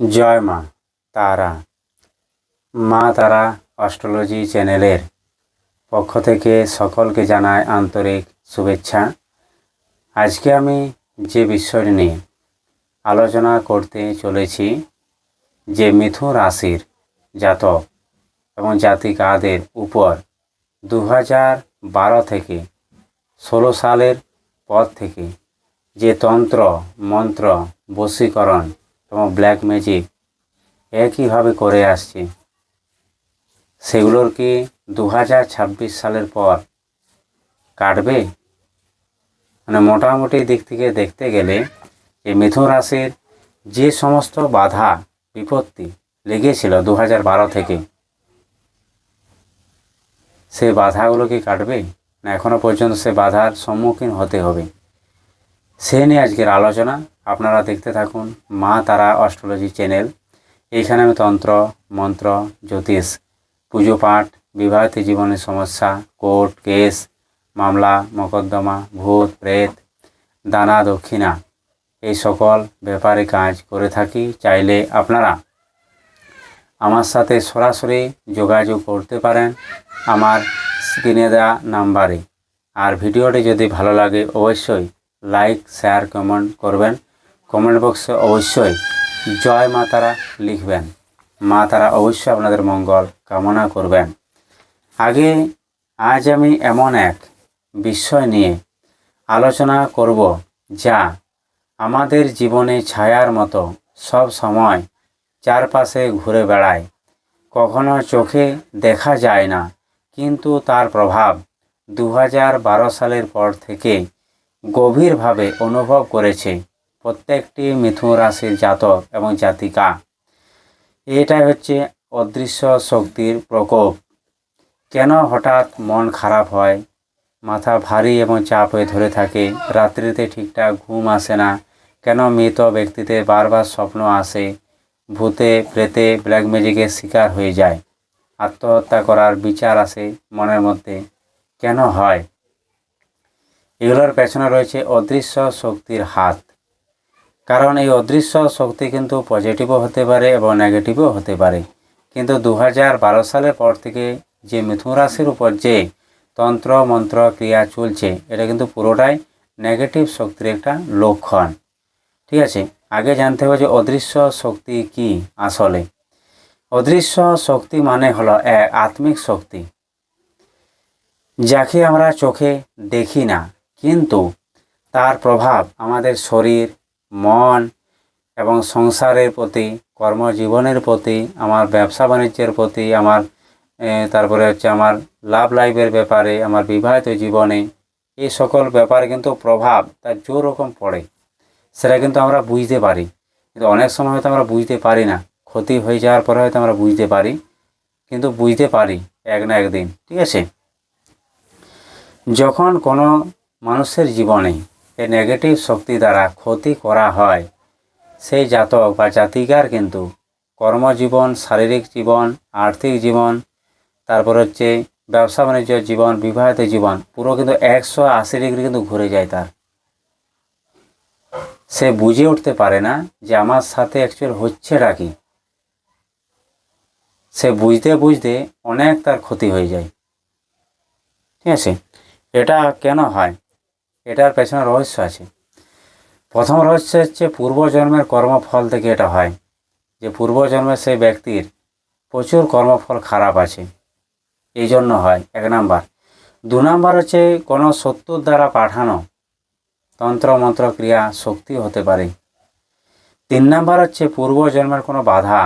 জয় মা তারা। মা তারা অস্ট্রোলজি চ্যানেলের পক্ষ থেকে সকলকে জানাই আন্তরিক শুভেচ্ছা। আজকে আমি যে বিষয়টি নিয়ে আলোচনা করতে চলেছি, যে মিথুন রাশির জাতক এবং জাতিকাদের উপর দু বারো থেকে ষোলো সালের পর থেকে যে তন্ত্র, মন্ত্র বশীকরণ এবং ব্ল্যাক ম্যাজিক একইভাবে করে আসছে। সেগুলোর কি দু হাজার ছাব্বিশ সালের পর কাটবে? মানে মোটামুটি দিক থেকে দেখতে গেলে এই মিথুন রাশির যে সমস্ত বাধা, বিপত্তি লেগেছিল দু হাজার বারো থেকে, সে বাধাগুলো কি কাটবে? না এখনও পর্যন্ত সে বাধার সম্মুখীন হতে হবে। সে নিয়ে আজকের আলোচনা। আপনারা দেখতে থাকুন মা তারা অস্ট্রোলজি চ্যানেল। এইখানে আমি তন্ত্র, মন্ত্র, জ্যোতিষ, পুজো পাঠ, বিবাহিত জীবনের সমস্যা, কোর্ট, কেস, মামলা, মকদ্দমা, ভূত, প্রেত, দানা, দক্ষিণা, এই সকল ব্যাপারে কাজ করে থাকি চাইলে আপনারা আমার সাথে সরাসরি যোগাযোগ করতে পারেন আমার স্ক্রিনে দেওয়া নাম্বারে। আর ভিডিওটি যদি ভালো লাগে অবশ্যই লাইক শেয়ার কমেন্ট করবেন। কমেন্ট বক্সে অবশ্যই জয় মা তারা লিখবেন। মা তারা অবশ্যই আপনাদের মঙ্গল কামনা করবেন। আগে, আজ আমি এমন এক বিষয় নিয়ে আলোচনা করব যা আমাদের জীবনে ছায়ার মতো সব সময় চারপাশে ঘুরে বেড়ায়। কখনো চোখে দেখা যায় না, কিন্তু তার প্রভাব দু সালের পর থেকে গভীরভাবে অনুভব করেছে প্রত্যেকটি মিথুন রাশির জাতক এবং জাতিকা। এটাই হচ্ছে অদৃশ্য শক্তির প্রকোপ। কেন হঠাৎ মন খারাপ হয়? মাথা ভারী এবং চাপ হয়ে ধরে থাকে। রাত্রিতে ঠিকঠাক ঘুম আসে না। কেন মৃত ব্যক্তিতে বারবার স্বপ্ন আসে? ভূতে, প্রেতে ব্ল্যাক ম্যাজিকের শিকার হয়ে যায়। আত্মহত্যা করার বিচার আসে মনের মধ্যে। কেন হয়? এগুলোর পেছনে রয়েছে অদৃশ্য শক্তির হাত। কারণ এই অদৃশ্য শক্তি কিন্তু পজিটিভও হতে পারে এবং নেগেটিভও হতে পারে। কিন্তু দু সালের পর থেকে যে মিথুন রাশির উপর যে তন্ত্র, মন্ত্র, ক্রিয়া চলছে, এটা কিন্তু পুরোটাই নেগেটিভ শক্তির একটা লক্ষণ। ঠিক আছে? আগে জানতে হবে যে অদৃশ্য শক্তি কি আসলে? অদৃশ্য শক্তি মানে হলো এক আত্মিক শক্তি, যাকে আমরা চোখে দেখি না। কিন্তু তার প্রভাব আমাদের শরীর, মন এবং সংসারের প্রতি, কর্মজীবনের প্রতি, আমার ব্যবসা বাণিজ্যের প্রতি, আমার তারপরে হচ্ছে আমার লাভ লাইফের ব্যাপারে, আমার বিবাহিত জীবনে, এই সকল ব্যাপারে কিন্তু প্রভাব তার জোর রকম পড়ে। সেটা কিন্তু আমরা বুঝতে পারি। কিন্তু অনেক সময় হয়তো আমরা বুঝতে পারি না। ক্ষতি হয়ে যাওয়ার পরে হয়তো আমরা বুঝতে পারি। কিন্তু বুঝতে পারি এক না একদিন। ঠিক আছে? যখন কোনো মানুষের জীবনে এই নেগেটিভ শক্তি দ্বারা ক্ষতি করা হয়। সেই জাতক বা জাতিকার কিন্তু কর্মজীবন, শারীরিক জীবন, আর্থিক জীবন, তারপর হচ্ছে ব্যবসা বাণিজ্য জীবন, বিবাহিত জীবন, পুরো কিন্তু একশো আশি ডিগ্রি কিন্তু ঘুরে যায় তার। সে বুঝে উঠতে পারে না যে আমার সাথে অ্যাকচুয়াল হচ্ছেটা কি। সে বুঝতে বুঝতে অনেক তার ক্ষতি হয়ে যায়। ঠিক আছে? এটা কেন হয়? এটার পেছনে রহস্য আছে। প্রথম রহস্য হচ্ছে পূর্বজন্মের কর্মফল থেকে এটা হয় যে পূর্বজন্মের সেই ব্যক্তির প্রচুর কর্মফল খারাপ আছে। এই জন্য হয়, এক নাম্বার। দু নাম্বার হচ্ছে কোনো শত্রুর দ্বারা পাঠানো তন্ত্র মন্ত্র ক্রিয়া শক্তি হতে পারে। তিন নাম্বার হচ্ছে পূর্বজন্মের কোনো বাধা,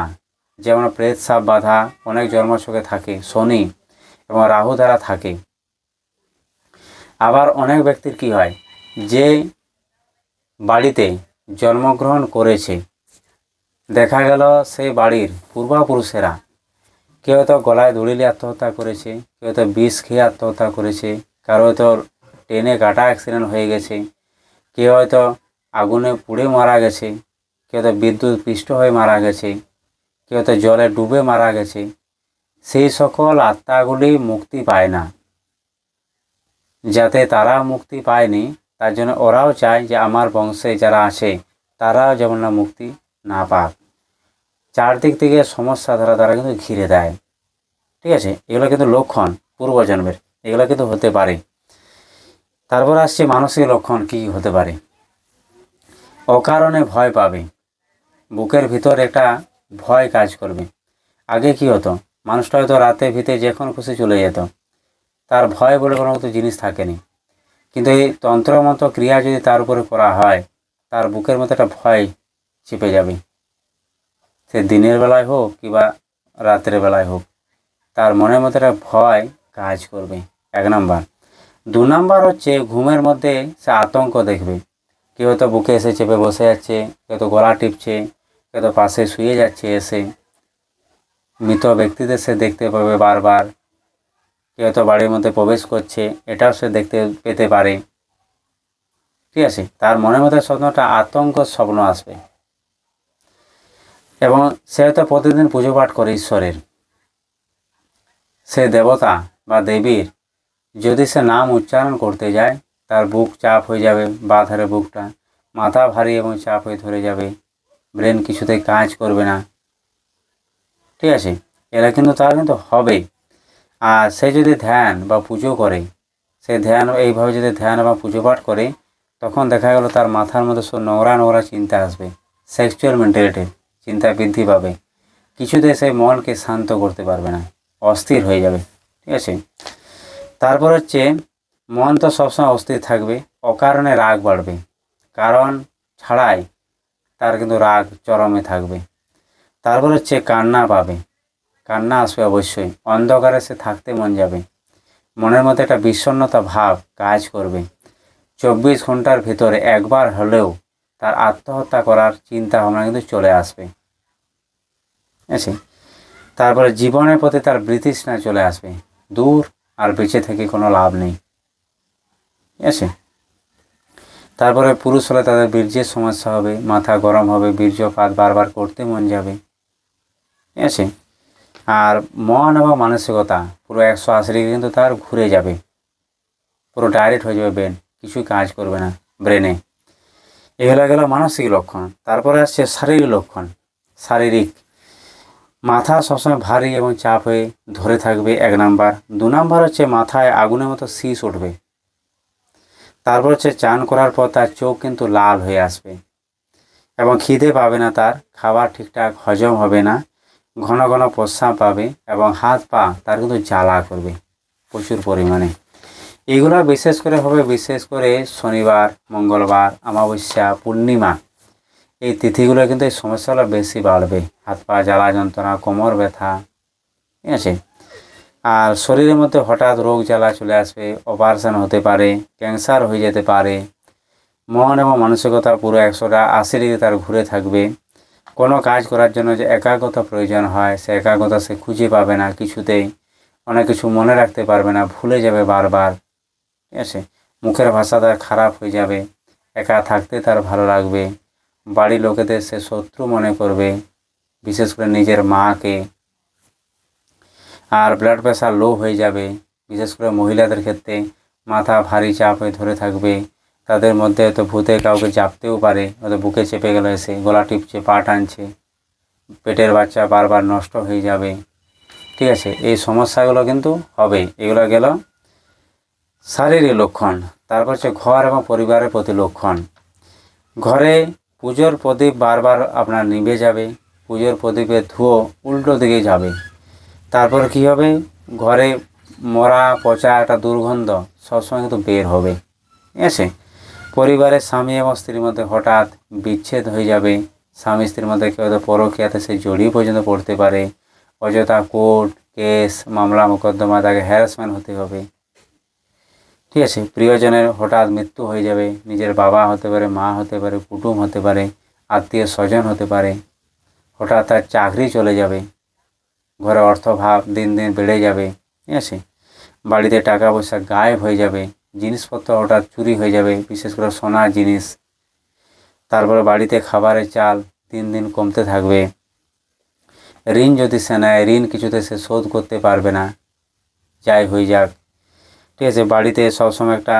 যেমন প্রেত সাপ বাধা, অনেক জন্মছকে থাকে, শনি এবং রাহু দ্বারা থাকে। আবার অনেক ব্যক্তির কি হয়? যে বাড়িতে জন্মগ্রহণ করেছে, দেখা গেল সেই বাড়ির পূর্বপুরুষেরা। কেউ হয়তো গলায় দড়িলে আত্মহত্যা করেছে, কেউ হয়তো বিষ খেয়ে আত্মহত্যা করেছে, কারও হয়তো ট্রেনে কাটা অ্যাক্সিডেন্ট হয়ে গেছে, কেউ হয়তো আগুনে পুড়ে মারা গেছে, কেউ তো বিদ্যুৎ পৃষ্ঠ হয়ে মারা গেছে, কেউ তো জলে ডুবে মারা গেছে। সেই সকল আত্মাগুলি মুক্তি পায় না। যাতে তারা মুক্তি পায়নি, তার জন্য ওরাও চায় যে আমার বংশে যারা আছে, তারাও যেমন না মুক্তি না পাক। চারদিক থেকে সমস্যা দ্বারা তারা কিন্তু ঘিরে দেয়। ঠিক আছে? এগুলো কিন্তু লক্ষণ পূর্বজন্মের। এগুলো কিন্তু হতে পারে। তারপর আসছে মানসিক লক্ষণ, কী কী হতে পারে? অকারণে ভয় পাবে। বুকের ভিতর একটা ভয় কাজ করবে। আগে কি হতো? মানুষটা হয়তো রাতে ভিতরে যখন খুশি চলে যেত। তার ভয় বলে কোনো মতো জিনিস থাকেনি। কিন্তু এই তন্ত্রমন্ত্র ক্রিয়া যদি তার উপরে করা হয়, তার বুকের মতো একটা ভয় চেপে যাবে। সে দিনের বেলায় হোক কিংবা রাত্রের বেলায় হোক, তার মনের মতো একটা ভয় কাজ করবে। এক নাম্বার। দু নাম্বার হচ্ছে ঘুমের মধ্যে সে আতঙ্ক দেখবে। কেউ হয়তো বুকে এসে চেপে বসে যাচ্ছে, কেউ তো গলা টিপছে, কেউ তো পাশে শুয়ে যাচ্ছে এসে। মৃত ব্যক্তিদের সে দেখতে পাবে বারবার। কেউ তো বাড়ির মধ্যে প্রবেশ করছে, এটাও সে দেখতে পেতে পারে। ঠিক আছে, তার মনের মধ্যে স্বপ্নটা আতঙ্ক, স্বপ্ন আসবে। এবং সে হয়তো প্রতিদিন পুজো পাঠ করে ঈশ্বরের। সে দেবতা বা দেবীর, যদি সে নাম উচ্চারণ করতে যায়, তার বুক চাপ হয়ে যাবে, বা ধারে বুকটা মাথা ভারী এবং চাপ হয়ে ধরে যাবে, ব্রেন কিছুতে কাজ করবে না। ঠিক আছে, এরা কিন্তু তার কিন্তু হবেই আর সে যদি ধ্যান বা পুজো করে, সে ধ্যান এইভাবে যদি ধ্যান বা পুজো পাঠ করে, তখন দেখা গেল তার মাথার মধ্যে সব নোংরা নোংরা চিন্তা আসবে সেক্সুয়াল মেন্টালিটির চিন্তা বৃদ্ধি পাবে। কিছুতে সে মনকে শান্ত করতে পারবে না, অস্থির হয়ে যাবে, ঠিক আছে? তারপর হচ্ছে, মন তো সবসময় অস্থির থাকবে, অকারণে রাগ বাড়বে, কারণ ছাড়াই তার কিন্তু রাগ চরমে থাকবে। তারপর হচ্ছে কান্না পাবে কান্না আসবে অবশ্যই। অন্ধকারে সে থাকতে মন যাবে। মনের মধ্যে একটা বিষণ্ণতা ভাব কাজ করবে। চব্বিশ ঘণ্টার ভিতরে একবার হলেও তার আত্মহত্যা করার চিন্তা ভাবনা কিন্তু চলে আসবে। আছে তারপরে জীবনের প্রতি তার বৃতৃষ্ণা চলে আসবে। দূর আর বেঁচে থেকে কোনো লাভ নেই। ঠিক আছে তারপরে পুরুষ হলে তাদের বীর্যের সমস্যা হবে, মাথা গরম হবে, বীর্যপাত বারবার করতে মন যাবে। ঠিক আছে আর মন এবং মানসিকতা পুরো একশো আশি ডিগ্রি কিন্তু তার ঘুরে যাবে। পুরো ডাইরেক্ট হয়ে যাবে ব্রেন কিছুই কাজ করবে না ব্রেনে এ। এগুলো গেল মানসিক লক্ষণ, তারপরে আসছে শারীরিক লক্ষণ, শারীরিক। মাথা সবসময় ভারী এবং চাপ হয়ে ধরে থাকবে এক নাম্বার। দু নাম্বার হচ্ছে মাথায় আগুনের মতো শীষ উঠবে। তারপর হচ্ছে চান করার পর তার চোখ কিন্তু লাল হয়ে আসবে। এবং খিদে পাবে না তার, খাবার ঠিকঠাক হজম হবে না। ঘন ঘন প্রস্রাব পাবে এবং হাত পা তার কিন্তু জ্বালা করবে প্রচুর পরিমাণে। এগুলো বিশেষ করে হবে, বিশেষ করে শনিবার, মঙ্গলবার, অমাবস্যা, পূর্ণিমা। এই তিথিগুলো কিন্তু এই সমস্যাগুলো বেশি বাড়বে। হাত পা জ্বালা যন্ত্রণা, কোমর ব্যথা, ঠিক আছে? আর শরীরের মধ্যে হঠাৎ রোগ জ্বালা চলে আসবে, অপারেশন হতে পারে, ক্যান্সার হয়ে যেতে পারে। মন এবং মানসিকতা পুরো একশোটা আশি ডিগ্রি তার ঘুরে থাকবে। কোনো কাজ করার জন্য যে একাগ্রতা প্রয়োজন হয়, সে একাগ্রতা সে খুঁজে পাবে না কিছুতেই। অনেক কিছু মনে রাখতে পারবে না, ভুলে যাবে বারবার। ঠিক আছে? মুখের ভাষা তার খারাপ হয়ে যাবে, একা থাকতে তার ভালো লাগবে। বাড়ির লোকেদের সে শত্রু মনে করবে, বিশেষ করে নিজের মাকে। আর ব্লাড প্রেশার লো হয়ে যাবে, বিশেষ করে মহিলাদের ক্ষেত্রে মাথা ভারী চাপ হয়ে ধরে থাকবে। তাদের মধ্যে হয়তো ভূতে কাউকে চাপতেও পারে, হয়তো বুকে চেপে গেল এসে, গলা টিপছে, পা টানছে, পেটের বাচ্চা বারবার নষ্ট হয়ে যাবে। ঠিক আছে, এই সমস্যাগুলো কিন্তু হবে। এগুলো গেল শারীরিক লক্ষণ, তারপর হচ্ছে ঘর এবং পরিবারের প্রতি লক্ষণ। ঘরে পুজোর প্রদীপ বারবার আপনার নিভে যাবে, পুজোর প্রদীপের ধুয়ো উল্টো দিকে যাবে। তারপর কি হবে? ঘরে মরা, পচা একটা দুর্গন্ধ সবসময় কিন্তু বের হবে। ঠিক আছে? পরিবারের স্বামী এবং স্ত্রীর মধ্যে হঠাৎ বিচ্ছেদ হয়ে যাবে। স্বামী স্ত্রীর মধ্যে কেউ হয়তো পরকীয়াতে সে জড়িয়ে পর্যন্ত পড়তে পারে। অযথা কোর্ট, কেস, মামলা, মোকদ্দমা, তাকে হ্যারাসমেন্ট হতে হবে। ঠিক আছে, প্রিয়জনের হঠাৎ মৃত্যু হয়ে যাবে। নিজের বাবা হতে পারে, মা হতে পারে, কুটুম হতে পারে, আত্মীয় স্বজন হতে পারে। হঠাৎ তার চাকরি চলে যাবে। ঘরে অর্থভাব দিন দিন বেড়ে যাবে। ঠিক আছে, বাড়িতে টাকা পয়সা গায়েব হয়ে যাবে। জিনিসপত্র হঠাৎ চুরি হয়ে যাবে, বিশেষ করে সোনার জিনিস। তারপরে বাড়িতে খাবারের চাল দিন দিন কমতে থাকবে। ঋণ যদি সে নেয়, ঋণ কিছুতে সে শোধ করতে পারবে না। যাই হয়ে যাক। ঠিক আছে, বাড়িতে সবসময় একটা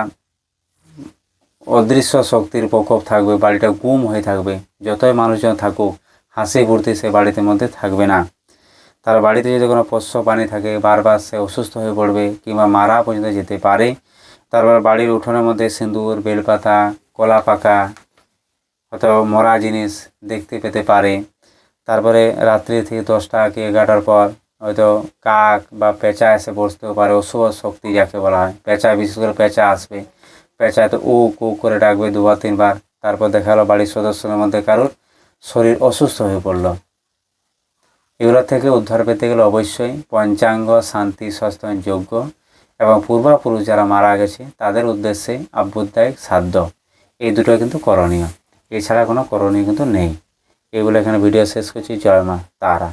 অদৃশ্য শক্তির প্রকোপ থাকবে, বাড়িটা গুম হয়ে থাকবে। যতই মানুষজন থাকুক, হাসি ফুর্তি সে বাড়িতে মধ্যে থাকবে না। তার বাড়িতে যদি কোনো পোষ্য প্রাণী থাকে, বারবার সে অসুস্থ হয়ে পড়বে কিংবা মারা পর্যন্ত যেতে পারে তারপর বাড়ির উঠোনের মধ্যে সিঁদুর, বেলপাতা কলা পাকা অথবা মরা জিনিস দেখতে পেতে পারে। তারপরে রাত্রি থেকে দশটা কি এগারোটার পর হয়তো কাক বা পেঁচা এসে বসতেও পারে, অশুভ শক্তি যাকে বলা হয়। পেঁচা, বিশেষ করে পেঁচা আসবে। পেঁচা তো উ কু করে ডাকবে দুবার, তিনবার। তারপর দেখা গেলো বাড়ির সদস্যদের মধ্যে কারোর শরীর অসুস্থ হয়ে পড়ল। এগুলো থেকে উদ্ধার পেতে গেলে অবশ্যই পঞ্চাঙ্গ শান্তি সস্তায়ন যোগ্য এবং পূর্বাপুরুষ যারা মারা গেছে, তাদের উদ্দেশ্যে আভ্যুদায়িক সাধ্য। এই দুটো কিন্তু করণীয়। এছাড়া কোনো করণীয় কিন্তু নেই। এগুলো এখানে ভিডিও শেষ করছি। জয় মা, তারা।